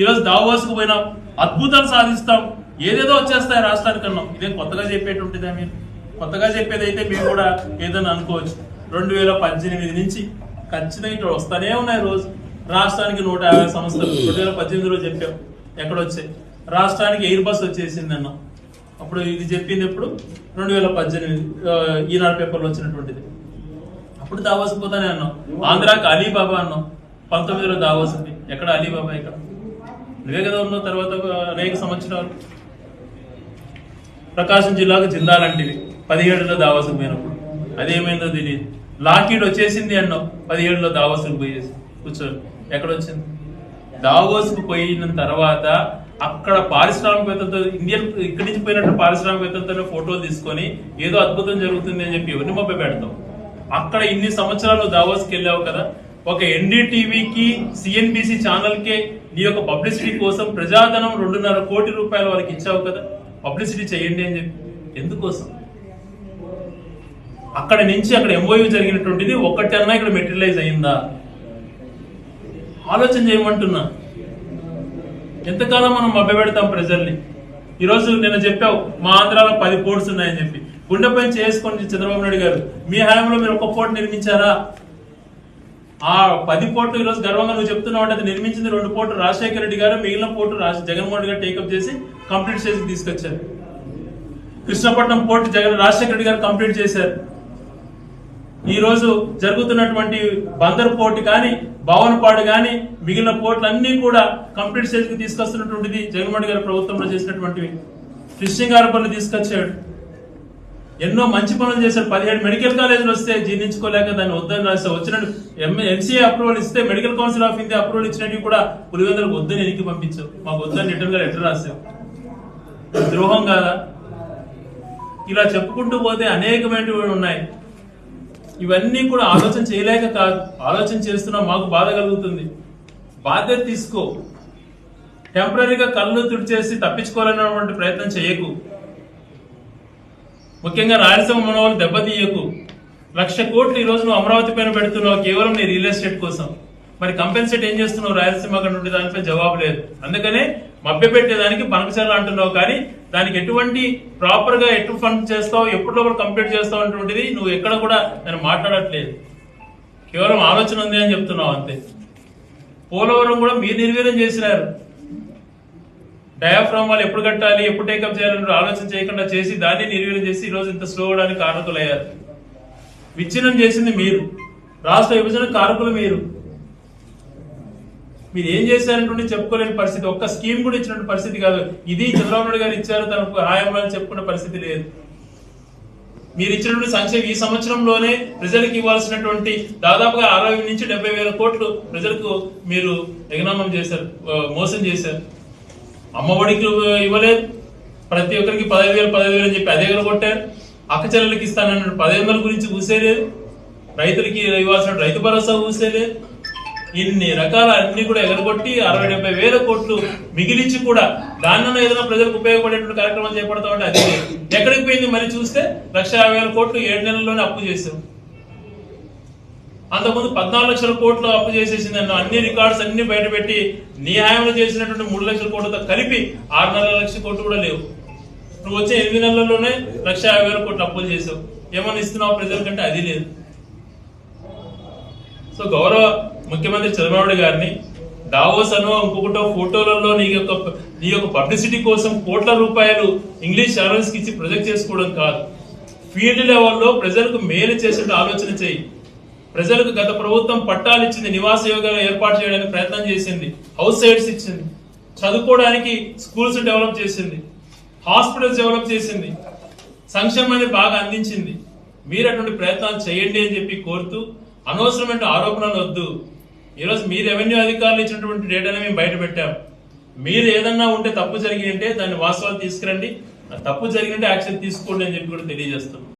ఈరోజు దావోస్కు పోయినాం. అద్భుతాలు సాధిస్తాం. ఏదేదో వచ్చేస్తాయి రాష్ట్రానికి అన్నాం. ఇదే కొత్తగా చెప్పేటువంటిదే మీరు? కొత్తగా చెప్పేది అయితే మేము కూడా ఏదైనా అనుకోవచ్చు. రెండు వేల పద్దెనిమిది నుంచి ఖచ్చితంగా ఇక్కడ వస్తానే ఉన్నాయి రోజు. రాష్ట్రానికి నూట యాభై సంస్థలు రెండు వేల పద్దెనిమిదిలో చెప్పాం. ఎక్కడ వచ్చాయి? రాష్ట్రానికి ఎయిర్ బస్ వచ్చేసింది అన్నాం. అప్పుడు ఇది చెప్పింది ఎప్పుడు? రెండు వేల పద్దెనిమిది ఈనాడు పేపర్లో వచ్చినటువంటిది. అప్పుడు దావోస్ పోతానే అన్నాం. ఆంధ్రాకి అలీబాబా అన్నాం. పంతొమ్మిదిలో దావోస్ ఎక్కడ అలీబాబా ఇక్కడ? నువ్వే కదా తర్వాత అనేక సంవత్సరాలు ప్రకాశం జిల్లాకు జిల్లాలంటివి పదిహేడులో దావాసుకు పోయినప్పుడు. అదేమైందో తెలియదు లాకీడ్ వచ్చేసింది అన్నావు పదిహేడులో దావాసుకు పోయేసి కూర్చోండి ఎక్కడొచ్చింది? దావోస్కు పోయిన తర్వాత అక్కడ పారిశ్రామికవేత్తలతో ఇండియన్ ఇక్కడి నుంచి పోయినట్టు పారిశ్రామికవేత్తలతో ఫోటోలు తీసుకొని ఏదో అద్భుతం జరుగుతుంది అని చెప్పి ఎవరిని మొబ్బ పెడతాం అక్కడ ఇన్ని సంవత్సరాలు దావోస్కి వెళ్ళావు కదా. ఒక ఎన్డీటీవీకి సిఎన్బిసి ఛానల్కే నీ యొక్క పబ్లిసిటీ కోసం ప్రజాధనం రెండున్నర కోటి రూపాయలు వాళ్ళకి ఇచ్చావు కదా. పబ్లిసిటీ చేయండి అని చెప్పి. ఎందుకోసం? అక్కడ నుంచి అక్కడ ఎంఓయూ జరిగినటువంటిది ఒక్కటి అన్నా ఇక్కడ మెటీరియలైజ్ అయిందా? ఆలోచన చేయమంటున్నా. ఎంతకాలం మనం మభ్యపెడతాం ప్రజల్ని? ఈరోజు నేను చెప్పావు మా ఆంధ్రాలో పది పోర్ట్స్ ఉన్నాయని చెప్పి. గుండెపై చేసుకొని చంద్రబాబు నాయుడు గారు. మీ హయాంలో మీరు ఒక్క పోర్ట్ నిర్మించారా? ఆ పది పోర్టు ఈరోజు గర్వంగా నువ్వు చెప్తున్నావు అంటే అది నిర్మించింది రెండు పోర్టు రాజశేఖర రెడ్డి గారు మిగిలిన పోర్టు రాజ జగన్మోహన్ రెడ్డి గారు టేకప్ చేసి కంప్లీట్ చేసి తీసుకొచ్చారు. కృష్ణపట్నం పోర్టు జగన్ రాజశేఖర రెడ్డి గారు కంప్లీట్ చేశారు. ఈ రోజు జరుగుతున్నటువంటి బందర్ పోర్టు కానీ భవన్పాడు కానీ మిగిలిన పోర్టులు అన్ని కూడా కంప్లీట్ స్టేజ్ తీసుకొస్తున్నటువంటిది జగన్మోహన్ గారి ప్రభుత్వంలో చేసినటువంటివి. ఫిషింగ్ హార్బర్లు తీసుకొచ్చాడు. ఎన్నో మంచి పనులు చేశారు. పదిహేడు మెడికల్ కాలేజీలు వస్తే జీర్ణించుకోలేక దాన్ని వద్దని రాసా వచ్చిన ఎంసీఏ అప్రూవల్ ఇస్తే medical council of India approval ఇచ్చినట్టు కూడా పులివెందులకు వద్దని ఎనికి పంపించావు మాకు వద్దని రిటర్న్గా లెటర్ రాసావు ద్రోహం కాదా? ఇలా చెప్పుకుంటూ పోతే అనేకమైనవి ఉన్నాయి. ఇవన్నీ కూడా ఆలోచన చేయలేక కాదు. ఆలోచన చేస్తున్నా మాకు బాధ కలుగుతుంది. బాధ్యత తీసుకో. టెంపరీగా కళ్ళు తుడిచేసి తప్పించుకోవాలన్నటువంటి ప్రయత్నం చేయకు. ముఖ్యంగా రాయలసీమ మనవాళ్ళు దెబ్బతీయకు లక్ష కోట్లు ఈ రోజు నువ్వు అమరావతి పైన పెడుతున్నావు కేవలం నీ రియల్ ఎస్టేట్ కోసం. మరి కంపెన్సేట్ ఏం చేస్తున్నావు? రాయలసీమ అక్కడ నుండి దానిపై జవాబు లేదు. అందుకనే మభ్యపెట్టేదానికి పనకచర్లు అంటున్నావు కానీ దానికి ఎటువంటి ప్రాపర్గా ఎటు ఫండ్ చేస్తావు ఎప్పుడు లోపల కంప్లీట్ చేస్తావు అటువంటిది నువ్వు ఎక్కడ కూడా నేను మాట్లాడట్లేదు. కేవలం ఆలోచన ఉంది అని చెప్తున్నావు అంతే. పోలవరం కూడా మీరు నిర్వీర్యం చేసినారు. డయాఫ్రామ్ వాళ్ళు ఎప్పుడు కట్టాలి ఎప్పుడు టేకప్ చేయాలని ఆలోచన చేయకుండా చేసి దాన్ని నిర్వీర్యం చేసి ఈ రోజు ఇంత స్లో అవడానికి కారకులయ్యారు. విచ్ఛిన్నం చేసింది మీరు. రాష్ట్ర విభజన కారకులు మీరు. మీరు ఏం చేశారంటుంటే చెప్పుకోలేని పరిస్థితి. ఒక్క స్కీమ్ కూడా ఇచ్చినటువంటి పరిస్థితి కాదు. ఇది చంద్రబాబు నాయుడు గారు ఇచ్చారు తనకు హాయంలో చెప్పుకున్న పరిస్థితి లేదు. మీరు ఇచ్చినటువంటి సంక్షేమ ఈ సంవత్సరంలోనే ప్రజలకు ఇవ్వాల్సినటువంటి దాదాపుగా అరవై నుంచి డెబ్బై వేల కోట్లు ప్రజలకు మీరు ఎగనామం చేశారు మోసం చేశారు. అమ్మఒడికి ఇవ్వలేదు. ప్రతి ఒక్కరికి పదహైదు వేలు పదహైదు వేలు అని చెప్పి అదే కొట్టారు. అక్క చెల్లెలకి ఇస్తానన్న పదిహేను వందల గురించి కూసేలేదు రైతులకి ఇవ్వాల్సిన రైతు భరోసా కూసేలేదు ఇన్ని రకాల అన్ని కూడా ఎగరగొట్టి అరవై డెబ్బై వేల కోట్లు మిగిలించి కూడా దానిలో ఏదైనా ప్రజలకు ఉపయోగపడేటువంటి కార్యక్రమాలు చేపడతామంటే అది ఎక్కడికి పోయింది మరి చూస్తే లక్ష యాభై వేల కోట్లు ఏడు నెలల్లోనే అప్పు చేసాం అంతకుముందు పద్నాలుగు లక్షల కోట్లు అప్పు చేసేసింది అన్న అన్ని రికార్డ్స్ అన్ని బయటపెట్టి నీ చేసినటువంటి మూడు లక్షల కోట్లతో కలిపి ఆరున్నర లక్షల కోట్లు కూడా లేవు. నువ్వు వచ్చే ఎనిమిది నెలల్లోనే లక్ష యాభై వేల కోట్లు అప్పులు చేసావు. ఏమని ఇస్తున్నావు ప్రజలకంటే అది లేదు. సో గౌరవ ముఖ్యమంత్రి చంద్రబాబు గారిని దావోస్ అనో ఇంకొకటో ఫోటోలలో నీ యొక్క నీ యొక్క పబ్లిసిటీ కోసం కోట్ల రూపాయలు ఇంగ్లీష్ ఛానల్స్కి ఇచ్చి ప్రొజెక్ట్ చేసుకోవడం కాదు. ఫీల్డ్ లెవెల్లో ప్రజలకు మేలు చేసే ఆలోచన చేయి. ప్రజలకు గత ప్రభుత్వం పట్టాలు ఇచ్చింది నివాస యోగాలు ఏర్పాటు చేయడానికి ప్రయత్నం చేసింది హౌస్ సైడ్స్ ఇచ్చింది చదువుకోవడానికి స్కూల్స్ డెవలప్ చేసింది హాస్పిటల్స్ డెవలప్ చేసింది సంక్షేమాన్ని బాగా అందించింది. మీరు అటువంటి ప్రయత్నాలు చేయండి అని చెప్పి కోరుతూ అనవసరమైన ఆరోపణలు వద్దు. ఈరోజు మీ రెవెన్యూ అధికారులు ఇచ్చినటువంటి డేటాని మేము బయట పెట్టాం. మీరు ఏదన్నా ఉంటే తప్పు జరిగి ఉంటే దాన్ని వాస్తవాలు తీసుకురండి. తప్పు జరిగింటే యాక్షన్ తీసుకోండి అని చెప్పి కూడా తెలియజేస్తున్నాం.